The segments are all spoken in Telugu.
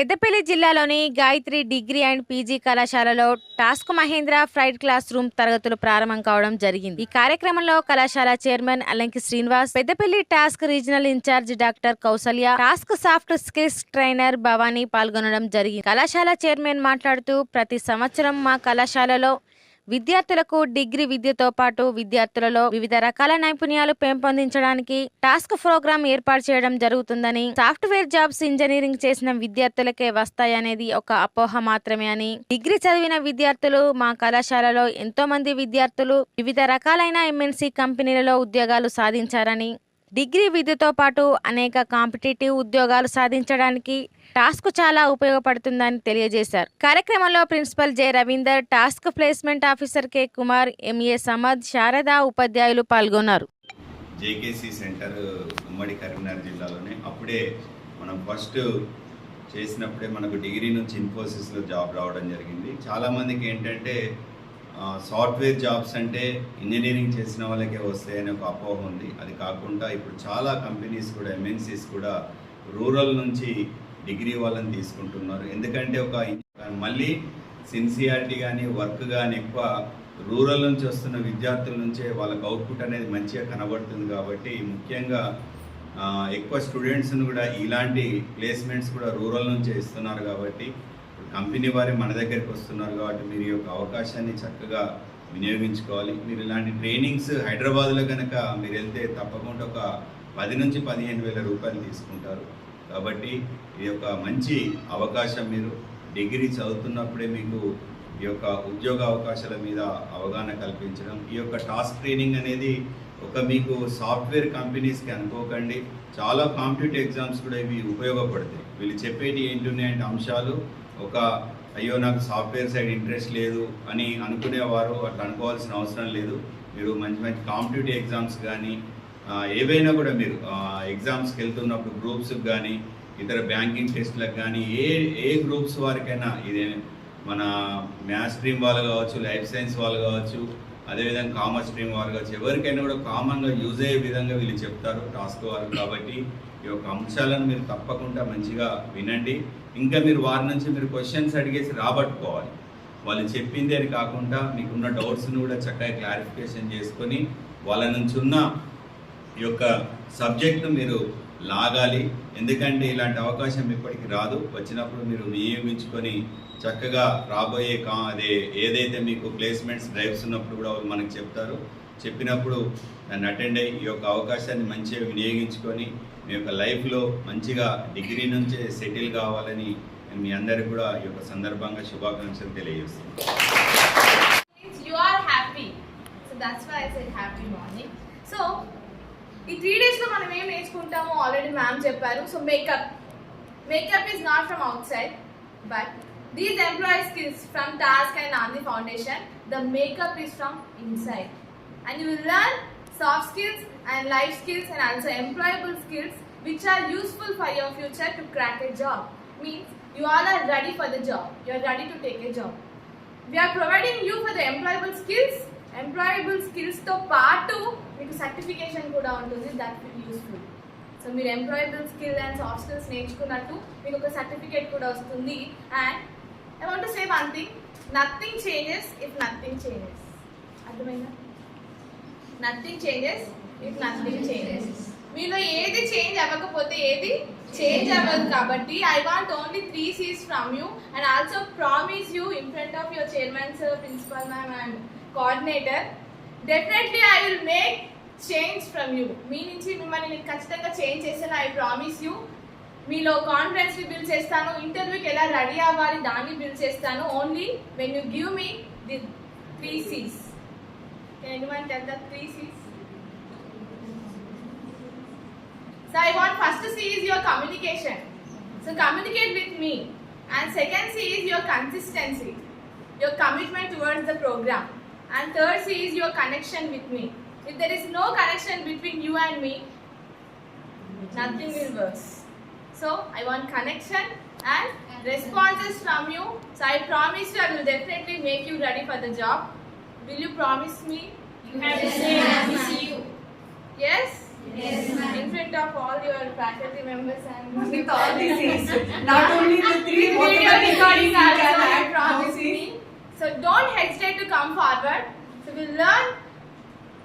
పెద్దపల్లి జిల్లాలోని గాయత్రి డిగ్రీ అండ్ పీజీ కళాశాలలో TASK Mahindra pride classroom తరగతులు ప్రారంభం కావడం జరిగింది. ఈ కార్యక్రమంలో కళాశాల chairman Alanki Srinivas Peddapalli TASK regional incharge doctor Kausalya TASK soft skills trainer Bhavani పాల్గొనడం జరిగింది. కళాశాల చైర్మన్ మాట్లాడుతూ ప్రతి సంవత్సరం మా కళాశాలలో విద్యార్థులకు డిగ్రీ విద్యతో పాటు విద్యార్థులలో వివిధ రకాల నైపుణ్యాలు పెంపొందించడానికి టాస్క్ ప్రోగ్రామ్ ఏర్పాటు చేయడం జరుగుతుందని సాఫ్ట్వేర్ జాబ్స్ ఇంజనీరింగ్ చేసిన విద్యార్థులకే వస్తాయనేది ఒక అపోహ మాత్రమే అని డిగ్రీ చదివిన విద్యార్థులు మా కళాశాలలో ఎంతో మంది విద్యార్థులు వివిధ రకాలైన ఎంఎన్సీ కంపెనీలలో ఉద్యోగాలు సాధించారని డిగ్రీ విద్యతో పాటు అనేక కాంపిటేటివ్ ఉద్యోగాలు సాధించడానికి టాస్క్ చాలా ఉపయోగపడుతుందని తెలియజేశారు. కార్యక్రమంలో principal J. Ravinder TASK placement officer K. Kumar M A. Samad Sharada ఉపాధ్యాయులు పాల్గొన్నారు. జేకేసీ సెంటర్ ఉమ్మడి కరీంనగర్ జిల్లాలోనే అప్పుడే మనం ఫస్ట్ చేసినప్పుడే మనకు డిగ్రీ నుంచి ఇన్ఫోసిస్లో జాబ్ రావడం జరిగింది. చాలామందికి ఏంటంటే సాఫ్ట్వేర్ జాబ్స్ అంటే ఇంజనీరింగ్ చేసిన వాళ్ళకే వస్తాయనే ఒక అపోహ ఉంది. అది కాకుండా ఇప్పుడు చాలా కంపెనీస్ కూడా ఎంఎన్సీస్ కూడా రూరల్ నుంచి డిగ్రీ వాళ్ళని తీసుకుంటున్నారు. ఎందుకంటే ఒక మళ్ళీ సిన్సియారిటీ కానీ వర్క్ కానీ ఎక్కువ రూరల్ నుంచి వస్తున్న విద్యార్థుల నుంచే వాళ్ళకి అవుట్పుట్ అనేది మంచిగా కనబడుతుంది కాబట్టి ముఖ్యంగా ఎక్కువ స్టూడెంట్స్ని కూడా ఇలాంటి ప్లేస్మెంట్స్ కూడా రూరల్ నుంచే ఇస్తున్నారు కాబట్టి కంపెనీ వారే మన దగ్గరికి వస్తున్నారు కాబట్టి మీరు ఈ యొక్క అవకాశాన్ని చక్కగా వినియోగించుకోవాలి. మీరు ఇలాంటి ట్రైనింగ్స్ హైదరాబాద్లో కనుక మీరు వెళ్తే తప్పకుండా ఒక పది నుంచి పదిహేను వేల రూపాయలు తీసుకుంటారు. కాబట్టి ఇది ఒక మంచి అవకాశం మీరు డిగ్రీ చదువుతున్నప్పుడే మీకు ఈ యొక్క ఉద్యోగ అవకాశాల మీద అవగాహన కల్పించడం ఈ యొక్క టాస్క్ ట్రైనింగ్ అనేది ఒక మీకు సాఫ్ట్వేర్ కంపెనీస్కి అనుకోకండి. చాలా కాంపిటేటివ్ ఎగ్జామ్స్ కూడా ఇవి ఉపయోగపడతాయి. వీళ్ళు చెప్పేటి ఏంటున్నాయంటే అంశాలు ఒక అయ్యో నాకు సాఫ్ట్వేర్ సైడ్ ఇంట్రెస్ట్ లేదు అని అనుకునేవారు అట్లా అనుకోవాల్సిన అవసరం లేదు. మీరు మంచి మంచి కాంపిటేటివ్ ఎగ్జామ్స్ కానీ ఏవైనా కూడా మీరు ఎగ్జామ్స్కి వెళ్తున్నప్పుడు గ్రూప్స్కి కానీ ఇతర బ్యాంకింగ్ టెస్ట్లకు కానీ ఏ ఏ గ్రూప్స్ వారికైనా ఇదే మన మ్యాథ్స్ స్ట్రీమ్ వాళ్ళు కావచ్చు లైఫ్ సైన్స్ వాళ్ళు కావచ్చు అదేవిధంగా కామర్స్ స్ట్రీమ్ వాళ్ళు కావచ్చు ఎవరికైనా కూడా కామన్గా యూజ్ అయ్యే విధంగా వీళ్ళు చెప్తారు టాస్క్ వారు కాబట్టి ఈ యొక్క అంశాలను మీరు తప్పకుండా మంచిగా వినండి. ఇంకా మీరు వారి నుంచి మీరు క్వశ్చన్స్ అడిగేసి రాబట్టుకోవాలి. వాళ్ళు చెప్పింది అని కాకుండా మీకున్న డౌట్స్ని కూడా చక్కగా క్లారిఫికేషన్ చేసుకొని వాళ్ళ నుంచి ఉన్న ఈ యొక్క సబ్జెక్ట్ను మీరు లాగాలి. ఎందుకంటే ఇలాంటి అవకాశం ఇప్పటికి రాదు. వచ్చినప్పుడు మీరు నియమించుకొని చక్కగా రాబోయే కా అదే ఏదైతే మీకు ప్లేస్మెంట్స్ డ్రైవ్స్ ఉన్నప్పుడు కూడా మనకు చెప్తారు. చెప్పినప్పుడు నన్ను అటెండ్ అయ్యి ఈ యొక్క అవకాశాన్ని మంచిగా వినియోగించుకొని మీ యొక్క లైఫ్లో మంచిగా డిగ్రీ నుంచే సెటిల్ కావాలని నేను మీ అందరికి కూడా ఈ యొక్క సందర్భంగా శుభాకాంక్షలు తెలియజేస్తున్నాను. Means ఈ త్రీ డేస్లో మనం ఏం నేర్చుకుంటామో ఆల్రెడీ మ్యామ్ చెప్పారు. So makeup makeup is not from outside but these employee skills from TASK and the foundation the makeup is from inside and you will learn soft skills and life skills and also employable skills which are useful for your future to crack a job. Means you all are ready for the job. You are ready to take a job. we are providing you for the employable skills. Employable స్కిల్స్తో పాటు మీకు సర్టిఫికేషన్ కూడా ఉంటుంది. దట్ విల్ యూస్ఫుల్ సో మీరు employable skill and soft skills నేర్చుకున్నట్టు మీకు ఒక సర్టిఫికేట్ కూడా వస్తుంది. And I want say one thing nothing changes if nothing changes అర్థమైందా? Nothing changes if nothing changes మీలో ఏది చేంజ్ అవ్వకపోతే ఏది చేంజ్ అవ్వదు కాబట్టి I want only three C's from you and also promise you in front of your chairman sir principal ma'am and coordinator definitely I will make change from you మీ నుంచి మిమ్మల్ని నేను ఖచ్చితంగా చేంజ్ చేస్తాను ఐ ప్రామిస్ యూ మీలో కాన్ఫిడెన్స్ని బిల్డ్ చేస్తాను ఇంటర్వ్యూకి ఎలా రెడీ అవ్వాలి దాన్ని బిల్డ్ చేస్తాను. Only when you give me the three C's anyone tell the three C's? So I want first C is your communication. So communicate with me. And second C is your consistency, your commitment towards the program. And third C is your connection with me. If there is no connection between you and me, nothing will work. So I want connection and responses from you. So I promise you I will definitely make you ready for the job. Will you promise me? You have to say I miss you. Yes? In front of all your faculty members and With all these things, not only the three, With video of the recording things you also, can I promise me. So don't hesitate to come forward. So we'll learn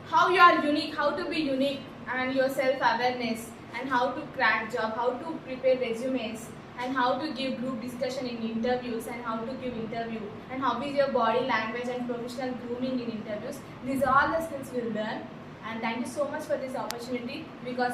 how you are unique, how to be unique, and your self-awareness, and how to crack job, how to prepare resumes, and how to give group discussion in interviews, and how to give interview, and how is your body language and professional grooming in interviews. These are all the skills we'll learn. And thank you so much for this opportunity because